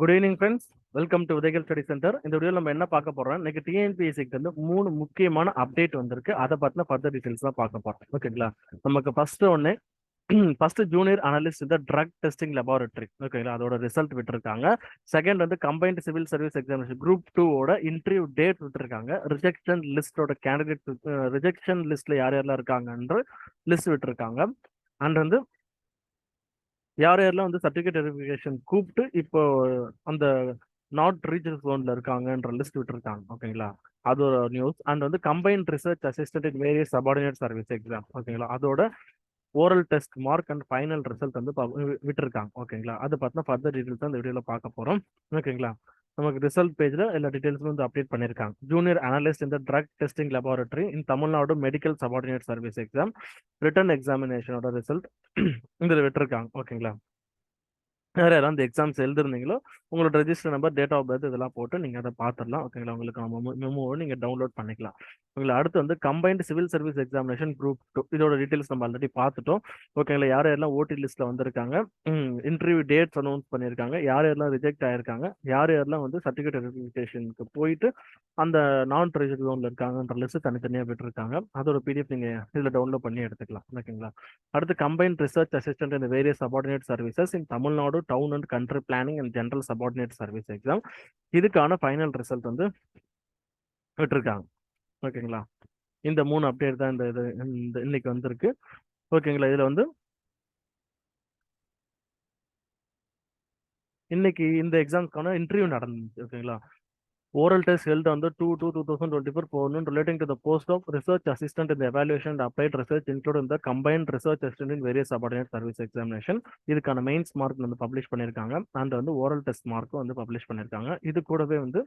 Good evening friends welcome to Udayakal study centre இந்த video நம்ம என்ன பார்க்க போறோம் இன்னைக்கு டிஎன்பிஎஸ்சிக்கு வந்து மூணு முக்கியமான அப்டேட் வந்திருக்கு. அதை பத்தின ஃபர்தர் டீடைல்ஸ் தான் பார்க்க போறோம். ஓகேங்களா நமக்கு ஃபர்ஸ்ட் ஒன்று ஃபர்ஸ்ட் ஜூனியர் அனலிஸ்ட் இந்த ட்ரக் டெஸ்டிங் லெபார்டரி ஓகேங்களா அதோட ரிசல்ட் விட்டுருக்காங்க. செகண்ட் வந்து combined civil service examination group டூவோட இன்டர்வியூ டேட் விட்டுருக்காங்க. ரிஜெக்ஷன் லிஸ்டோட கேண்டிடேட் ரிஜெக்ஷன் லிஸ்ட்ல யார் யாரெல்லாம் இருக்காங்கன்ற லிஸ்ட் விட்டுருக்காங்க. அண்ட் வந்து யார் யாரெல்லாம் வந்து சர்டிஃபிகேட் வெரிஃபிகேஷன் கூப்பிட்டு இப்போ அந்த நாட் ரீச்சர் ஜோன்ல இருக்காங்கன்ற லிஸ்ட் விட்டுருக்காங்க ஓகேங்களா அது ஒரு நியூஸ் அண்ட் வந்து combined research assistant in various subordinate service exam ஓகேங்களா அதோட oral test mark and final result வந்து விட்டுருக்காங்க ஓகேங்களா அது பார்த்தீங்கன்னா ஃபர்தர் டீட்டெயில்ஸ் தான் இந்த வீடியோவில் பார்க்க போகிறோம் ஓகேங்களா நமக்கு ரிசல்ட் பேஜில் எல்லா டீட்டெயில்ஸும் வந்து அப்டேட் பண்ணியிருக்காங்க ஜூனியர் அனலிஸ்ட் இந்த drug testing laboratory in Tamil Nadu medical subordinate service exam written எக்ஸாமினேஷனோட result இதில் விட்டுருக்காங்க. ஓகேங்களா வேறு யாராவது அந்த எக்ஸாம்ஸ் எழுதிருந்தீங்களோ உங்களோட register number date of birth இதெல்லாம் போட்டு நீங்கள் அதை பார்த்துடலாம். ஓகேங்களா உங்களுக்கு நம்ம மெமோவை நீங்கள் டவுன்லோட் பண்ணிக்கலாம். உங்களை அடுத்து வந்து combined civil service examination group two இதோட டீட்டெயில்ஸ் நம்ம ஆல்ரெடி பார்த்துட்டோம். ஓகேங்களா யார் யாரெல்லாம் ஓடி லிஸ்ட்டில் வந்திருக்காங்க? இன்டர்வியூ டேட்ஸ் அனௌன்ஸ் பண்ணியிருக்காங்க. யார் யாரெல்லாம் ரிஜெக்ட் ஆயிருக்காங்க? யார் யாரெல்லாம் வந்து சர்டிஃபிகேட் வெரிஃபிகேஷனுக்கு போயிட்டு அந்த நான் ரிஜெக்ட் லோனில் இருக்காங்கன்ற லிஸ்ட் தனித்தனியாக விட்டுருக்காங்க. அதோட பிடிஎஃப் நீங்கள் இதில் டவுன்லோட் பண்ணி எடுத்துக்கலாம். ஓகேங்களா அடுத்து கம்பைன்ட் ரிசர்ச் அசிஸ்டன்ட் இந்த various subordinate services in Tamil Nadu town and country planning and general subordinate service exam இதுக்கான ஃபைனல் ரிசல்ட் வந்து விட்டுருக்காங்க. ஓகேங்களா இந்த மூணு அப்டேட் தான் இந்த இது இந்த இன்னைக்கு வந்திருக்கு. ஓகேங்களா இதுல வந்து இன்னைக்கு இந்த எக்ஸாம்க்கான இன்டர்வியூ நடந்துச்சு ஓகேங்களா ஓரல் டெஸ்ட் ஹெல்த் வந்து two two two thousand twenty four போகணும் relating to the post of research assistant இந்த evaluation and applied research include இந்த combine research assistant in various subordinate service examination இதுக்கான மெயின்ஸ் மார்க் வந்து publish பண்ணியிருக்காங்க. And வந்து oral test மார்க்கும் வந்து publish பண்ணியிருக்காங்க. இது கூடவே வந்து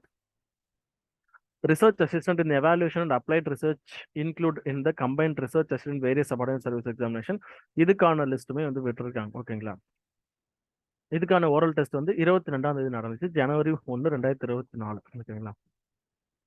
research assistant in evaluation and applied research include in the combined research assistant various subordinate service examination இதுக்கான லிஸ்ட்டுமே வந்து விட்டுருக்காங்க. ஓகேங்களா இதுக்கான ஓரல் டெஸ்ட் வந்து இருபத்தி ரெண்டாம் தேதி நடந்துச்சு. ஜனவரி ஒன்று ரெண்டாயிரத்தி இருபத்தி நாலு ஓகேங்களா?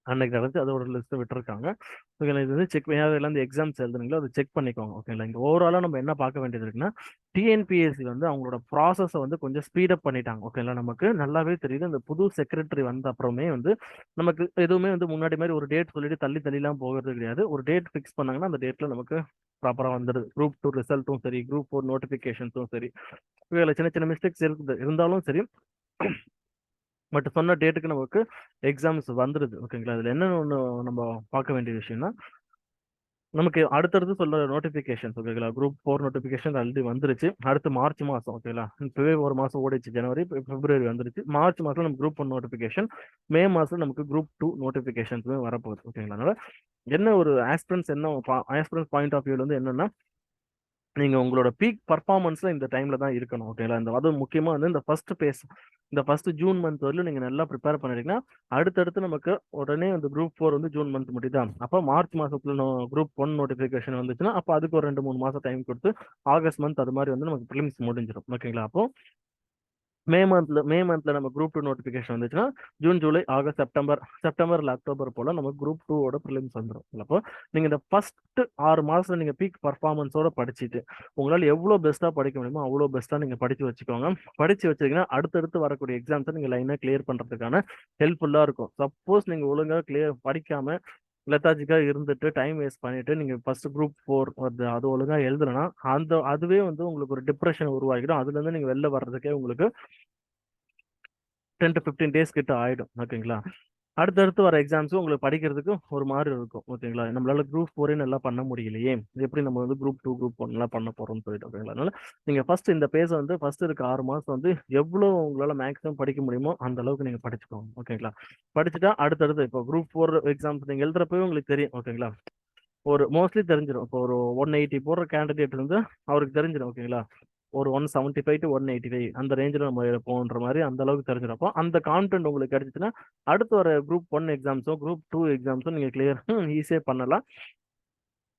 அன்னைக்கு நடந்துச்சு. அதோட லிஸ்ட் விட்டுருக்காங்க. ஓகேங்களா? இது வந்து செக் யாரெல்லாம் இந்த எக்ஸாம்ஸ் எழுதுனீங்களோ அதை செக் பண்ணிக்கோங்க. ஓகேங்களா? இங்கே ஓவராலாக நம்ம என்ன பார்க்க வேண்டியது இருக்குன்னா டிஎன்பிஎஸ்சி வந்து அவங்களோட ப்ராசஸை வந்து கொஞ்சம் ஸ்பீடப் பண்ணிட்டாங்க. ஓகேங்களா? நமக்கு நல்லாவே தெரியுது. இந்த புது செக்ரட்டரி வந்த அப்புறமே வந்து நமக்கு எதுவுமே வந்து முன்னாடி மாதிரி ஒரு டேட் சொல்லிட்டு தள்ளி தள்ளிலாம் போகிறது கிடையாது. ஒரு டேட் ஃபிக்ஸ் பண்ணாங்கன்னா அந்த டேட்டில் நமக்கு ப்ராப்பராக வந்துடுது குரூப் டூ ரிசல்ட்டும் சரி குரூப் ஃபோர் நோட்டிஃபிகேஷன்ஸும் சரி. இதில் சின்ன சின்ன மிஸ்டேக்ஸ் இருக்குது இருந்தாலும் சரி பட் சொன்ன டேட்டுக்கு நமக்கு எக்ஸாம்ஸ் வந்துடுது ஓகேங்களா இதில் என்னென்ன ஒன்று நம்ம பார்க்க வேண்டிய விஷயம்னா நமக்கு அடுத்தடுத்து சொல்ல நோட்டிஃபிகேஷன்ஸ் ஓகேங்களா குரூப் ஃபோர் நோட்டிபிகேஷன் ஆல்ரெடி வந்துருச்சு. அடுத்து மார்ச் மாதம் ஓகேங்களா இப்போவே ஒரு மாதம் ஓடிச்சு ஜனவரி பிப்ரவரி வந்துருச்சு. மார்ச் மாதம் நமக்கு குரூப் ஒன் நோட்டிஃபிகேஷன் மே மாதம் நமக்கு குரூப் டூ நோட்டிஃபிகேஷன்ஸுமே வரப்போகுது ஓகேங்களா அதனால என்ன ஒரு ஆஸ்பிரன்ஸ் என்ன ஆஸ்பிரன்ஸ் பாயிண்ட் ஆஃப் வியூல வந்து என்னன்னா நீங்கள் உங்களோட பீக் பர்ஃபார்மன்ஸில் இந்த டைம்ல தான் இருக்கணும் ஓகேங்களா இந்த அதுவும் முக்கியமா வந்து இந்த ஃபர்ஸ்ட் பேஸ் இந்த ஃபர்ஸ்ட் ஜூன் மந்த் வரையிலும் நீங்க நல்லா ப்ரிப்பேர் பண்ணிட்டீங்கன்னா அடுத்தடுத்து நமக்கு உடனே அந்த குரூப் ஃபோர் வந்து ஜூன் மந்த் முடியுதா? அப்போ மார்ச் மாதத்தில் குரூப் ஒன் நோட்டிஃபிகேஷன் வந்துச்சுன்னா அப்போ அதுக்கு ஒரு ரெண்டு மூணு மாதம் டைம் கொடுத்து ஆகஸ்ட் மந்த் அது மாதிரி வந்து நமக்கு ப்ரிலிம்ஸ் முடிஞ்சிடும் ஓகேங்களா அப்போ மே மந்த்ல மே மந்த்ல நம்ம குரூப் டூ நோட்டிஃபிகேஷன் வந்துச்சுன்னா ஜூன் ஜூலை ஆகஸ்ட் செப்டம்பர் செப்டம்பர்ல அக்டோபர் போல நம்ம குரூப் டூவோட ப்ரிலிம்ஸ் வந்துடும் அப்போ நீங்க இந்த ஃபர்ஸ்ட் ஆறு மாசத்துல நீங்க பீக் பர்ஃபார்மன்ஸோட படிச்சுட்டு உங்களால் எவ்வளோ பெஸ்ட்டாக படிக்க முடியுமோ அவ்வளோ பெஸ்ட்டாக நீங்கள் படித்து வச்சுக்கோங்க. படித்து வச்சிருக்கீங்கன்னா அடுத்தடுத்து வரக்கூடிய எக்ஸாம்ஸை நீங்கள் லைனா கிளியர் பண்ணுறதுக்கான ஹெல்ப்ஃபுல்லாக இருக்கும். சப்போஸ் நீங்கள் ஒழுங்காக கிளியர் படிக்காமல் லெத்தாஜிக்காக இருந்துட்டு டைம் வேஸ்ட் பண்ணிட்டு நீங்கள் ஃபர்ஸ்ட் குரூப் ஃபோர் அது அது ஒழுங்காக எழுதலைன்னா அந்த அதுவே வந்து உங்களுக்கு ஒரு டிப்ரெஷன் உருவாகிடும். அதுலேருந்து நீங்கள் வெளில வர்றதுக்கே உங்களுக்கு டென் டு ஃபிஃப்டீன் டேஸ் கிட்ட ஆகிடும் ஓகேங்களா அடுத்தடுத்து வர எக்ஸாம்ஸும் உங்களுக்கு படிக்கிறதுக்கு ஒரு மாதிரி இருக்கும் ஓகேங்களா? நம்மளால குரூப் ஃபோரே நல்லா பண்ண முடியலையே. இது எப்படி நம்ம வந்து குரூப் டூ குரூப் ஒன்லாம் பண்ண போறோம்னு சொல்லிட்டு ஓகேங்களா? அதனால நீங்க ஃபர்ஸ்ட் இந்த பேஸ் வந்து ஃபர்ஸ்ட் இருக்க ஆறு மாசம் வந்து எவ்வளோ உங்களால மேக்ஸிமம் படிக்க முடியுமோ அந்த அளவுக்கு நீங்க படிச்சுக்கோங்க ஓகேங்களா? படிச்சுட்டா அடுத்தடுத்து இப்போ குரூப் ஃபோர் எக்ஸாம்ஸ் நீங்க எழுதுறப்பவே உங்களுக்கு தெரியும் ஓகேங்களா? ஒரு மோஸ்ட்லி தெரிஞ்சிடும் இப்போ ஒரு ஒன் எயிட்டி போடுற கேண்டிடேட் வந்து அவருக்கு தெரிஞ்சிடும் ஓகேங்களா? ஒரு one seventy five to one eighty five அந்த ரேஞ்சில் நம்ம போன்ற மாதிரி அந்த அளவுக்கு தெரிஞ்சிருப்போம் அந்த கான்டென்ட் உங்களுக்கு கிடைச்சிச்சுன்னா அடுத்து வர குரூப் ஒன் எக்ஸாம்ஸோ குரூப் டூ எக்ஸாம்ஸோ நீங்கள் கிளியர் ஈஸியாக பண்ணலாம்.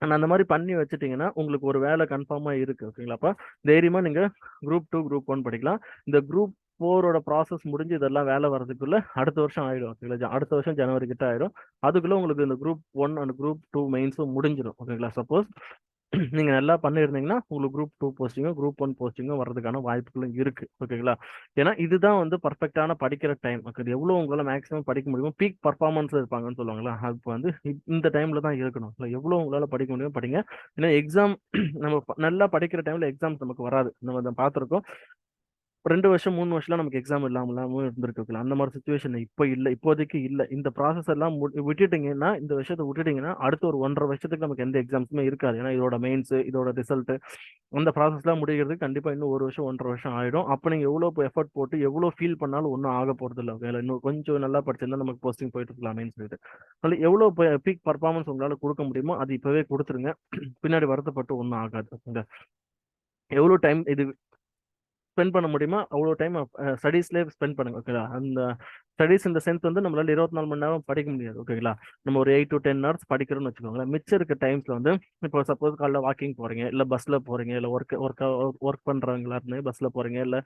அண்ட் அந்த மாதிரி பண்ணி வச்சுட்டிங்கன்னா உங்களுக்கு ஒரு வேலை கன்ஃபார்மாக இருக்குது ஓகேங்களாப்பா தைரியமாக நீங்கள் குரூப் டூ குரூப் ஒன் படிக்கலாம். இந்த குரூப் ஃபோரோட ப்ராசஸ் முடிஞ்சு இதெல்லாம் வேலை வரதுக்குள்ள அடுத்த வருஷம் ஆயிடும் ஓகேங்களா அடுத்த வருஷம் ஜனவரி கிட்ட ஆயிடும் அதுக்குள்ள உங்களுக்கு இந்த group one and group two மெயின்ஸும் முடிஞ்சிடும் ஓகேங்களா சப்போஸ் நீங்க நல்லா பண்ணியிருந்தீங்கன்னா உங்களுக்கு குரூப் டூ போஸ்டிங்கோ குரூப் ஒன் போஸ்டிங்கோ வர்றதுக்கான வாய்ப்புகளும் இருக்கு. ஓகேங்களா ஏன்னா இதுதான் வந்து பர்ஃபெக்டான படிக்கிற டைம் அது எவ்வளோ உங்களால் மேக்ஸிமம் படிக்க முடியுமோ பீக் பர்ஃபார்மன்ஸ் இருப்பாங்கன்னு சொல்லுவாங்களா? அது வந்து இந்த டைம்ல தான் இருக்கணும். இல்லை எவ்வளோ உங்களால் படிக்க முடியுமோ படிங்க. ஏன்னா எக்ஸாம் நம்ம நல்லா படிக்கிற டைம்ல எக்ஸாம்ஸ் நமக்கு வராது. நம்ம அதை பார்த்துருக்கோம். ரெண்டு வருஷம் மூணு வருஷம்லாம் நமக்கு எக்ஸாம் இல்லாமல் இல்லாமல் இருந்திருக்கலாம் அந்த மாதிரி சுச்சுவேஷன் இப்போ இல்லை இப்போதைக்கு இல்லை. இந்த ப்ராசஸ் எல்லாம் மு- விட்டுட்டீங்கன்னா இந்த விஷயத்தை விட்டுட்டீங்கன்னா அடுத்த ஒரு ஒன்றரை வருஷத்துக்கு நமக்கு எந்த எக்ஸாம்ஸுமே இருக்காது. ஏன்னா இதோட மெயின்ஸ் இதோட ரிசல்ட் அந்த ப்ராசஸ்லாம் முடிகிறதுக்கு கண்டிப்பாக இன்னும் ஒரு வருஷம் ஒன்றரை வருஷம் ஆயிடும். அப்போ நீங்கள் எவ்வளோ எஃபர்ட் போட்டு எவ்வளோ ஃபீல் பண்ணாலும் ஒன்றும் ஆக போகிறது இல்லை. வேலை இன்னும் கொஞ்சம் நல்லா படிச்சிருந்தா நமக்கு போஸ்டிங் போயிட்டு இருக்கலாமேன்னு சொல்லிட்டு. அதில் எவ்வளோ பீக் பர்ஃபார்மன்ஸ் உங்களால் கொடுக்க முடியுமோ அது இப்போவே கொடுத்துருங்க. பின்னாடி வருத்தப்பட்டு ஒன்றும் ஆகாது. எவ்வளோ டைம் இது ஸ்பெண்ட் பண்ண முடியுமோ? அவ்வளோ டைம் ஸ்டடீஸ்லேயே ஸ்பெண்ட் பண்ணுங்க ஓகேங்களா அந்த ஸ்டடீஸ் இந்த சென்ஸ் வந்து நம்மளால இருபத்தி நாலு மணி நேரம் படிக்க முடியாது ஓகேங்களா நம்ம ஒரு எயிட் டு டென் ஹவர்ஸ் படிக்கிறோம்னு வச்சுக்கோங்களேன். மிச்சம் இருக்க டைம்ஸ்ல வந்து இப்போ சப்போஸ் காலைல வாக்கிங் போறீங்க இல்லை பஸ்ல போறீங்க இல்லை ஒர்க் ஒர்க் ஒர்க் பண்றவங்களா இருந்து பஸ்ல போறீங்க இல்லை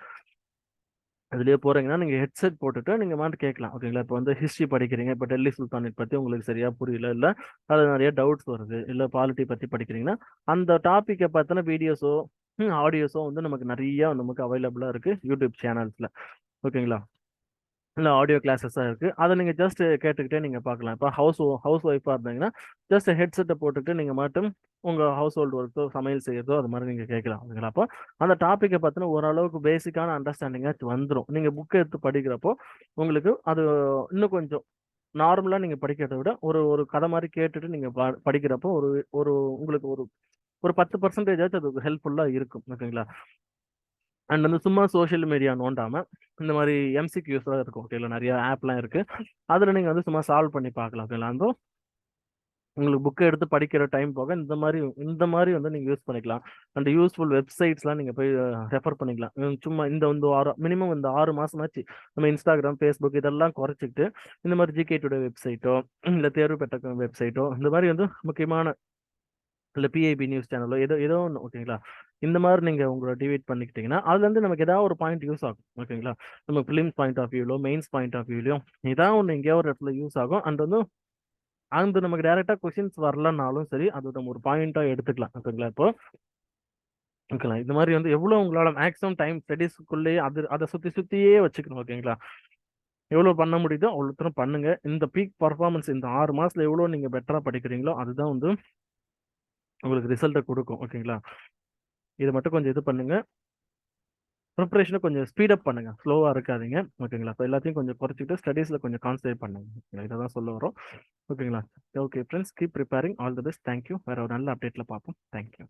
அதுலேயே போறீங்கன்னா நீங்க ஹெட்செட் போட்டுட்டு நீங்க மாட்டு கேட்கலாம் ஓகேங்களா இப்போ வந்து ஹிஸ்ட்ரி படிக்கிறீங்க இப்போ டெல்லி சுல்தானை பத்தி உங்களுக்கு சரியா புரியல இல்ல அது நிறைய டவுட்ஸ் வருது இல்ல பாலிட்டி பத்தி படிக்கிறீங்கன்னா அந்த டாபிக்கை பார்த்தோன்னா வீடியோஸோ ஆடியோஸும் வந்து நமக்கு நிறையா நமக்கு அவைலபிளாக இருக்குது யூடியூப் சேனல்ஸில். ஓகேங்களா? இல்லை ஆடியோ கிளாஸஸாக இருக்குது அதை நீங்கள் ஜஸ்ட் கேட்டுக்கிட்டே நீங்கள் பார்க்கலாம். இப்போ ஹவுஸ் ஹவுஸ் ஒய்ஃபாக இருந்தீங்கன்னா ஜஸ்ட் ஹெட்செட்டை போட்டுட்டு நீங்கள் மட்டும் உங்கள் ஹவுஸ் ஹோல்டு ஒர்க்கோ சமையல் செய்கிறதோ அது மாதிரி நீங்கள் கேட்கலாம். ஓகேங்களா? அப்போ அந்த டாப்பிக்கை பார்த்தீங்கன்னா ஓரளவுக்கு பேசிக்கான அண்டர்ஸ்டாண்டிங்காக வந்துடும் நீங்கள் புக்கை எடுத்து படிக்கிறப்போ உங்களுக்கு அது இன்னும் கொஞ்சம் நார்மலாக நீங்கள் படிக்கிறத விட ஒரு ஒரு கதை மாதிரி கேட்டுட்டு நீங்கள் ப படிக்கிறப்போ ஒரு ஒரு உங்களுக்கு ஒரு ஒரு பத்து பர்சன்டேஜாச்சும் அது ஹெல்ப்ஃபுல்லாக இருக்கும் ஓகேங்களா அண்ட் வந்து சும்மா சோஷியல் மீடியா நோண்டாம இந்த மாதிரி எம்சிக்யூஸ்லாம் இருக்கும் ஓகேங்களா நிறைய ஆப்லாம் இருக்கு. அதில் நீங்கள் வந்து சும்மா சால்வ் பண்ணி பார்க்கலாம் ஓகேங்களா அந்த உங்களுக்கு புக்கை எடுத்து படிக்கிற டைம் போக இந்த மாதிரி இந்த மாதிரி வந்து நீங்கள் யூஸ் பண்ணிக்கலாம். அண்ட் யூஸ்ஃபுல் வெப்சைட்ஸ்லாம் நீங்கள் போய் ரெஃபர் பண்ணிக்கலாம். சும்மா இந்த வந்து ஆறு மினிமம் இந்த ஆறு மாசமாச்சு நம்ம இன்ஸ்டாகிராம் ஃபேஸ்புக் இதெல்லாம் குறைச்சிக்கிட்டு இந்த மாதிரி ஜிகே டுடே வெப்சைட்டோ இல்லை தேர்வு பெற்ற வெப்சைட்டோ இந்த மாதிரி வந்து முக்கியமான இல்லை பிஐபி நியூஸ் சேனலோ ஏதோ ஏதோ ஒன்று ஓகேங்களா? இந்த மாதிரி நீங்கள் உங்களை டிவைட் பண்ணிக்கிட்டீங்கன்னா அதுலேருந்து நமக்கு ஏதாவது ஒரு பாயிண்ட் யூஸ் ஆகும் ஓகேங்களா? நம்ம ஃபிலிம்ஸ் பாயிண்ட் ஆஃப் வியூலோ மெயின்ஸ் பாயிண்ட் ஆஃப் வியூலையும் இதான் ஒன்று எங்கேயோ ஒரு இடத்துல யூஸ் ஆகும். அண்ட் வந்து அந்த நமக்கு டேரெக்டாக கொஷின்ஸ் வரலனாலும் சரி அது நம்ம ஒரு பாயிண்ட்டாக எடுத்துக்கலாம் ஓகேங்களா? இப்போ ஓகேங்களா? இந்த மாதிரி வந்து எவ்வளோ உங்களோட மேக்ஸிமம் டைம் ஸ்டடீஸ்க்குள்ளேயே அது அதை சுற்றி சுற்றியே வச்சுக்கணும் ஓகேங்களா? எவ்வளோ பண்ண முடியுதோ அவ்வளோ தூரம் பண்ணுங்கள் இந்த பீக் பர்ஃபார்மன்ஸ் இந்த ஆறு மாதத்தில் எவ்வளோ நீங்கள் பெட்டராக படிக்கிறீங்களோ அதுதான் வந்து உங்களுக்கு ரிசல்ட்டை கொடுக்கும் ஓகேங்களா இது மட்டும் கொஞ்சம் இது பண்ணுங்க. ப்ரிப்பரேஷனை கொஞ்சம் ஸ்பீடப் பண்ணுங்க. ஸ்லோவாக இருக்காதீங்க ஓகேங்களா இப்போ எல்லாத்தையும் கொஞ்சம் குறைச்சிக்கிட்டு ஸ்டடீஸில் கொஞ்சம் கான்சன்ட்ரேட் பண்ணுங்க. இதை தான் சொல்ல வரோம் ஓகேங்களா okay friends keep preparing all the best thank you வேறு ஒரு நல்ல அப்டேட்டில் பார்ப்போம். தேங்க்யூ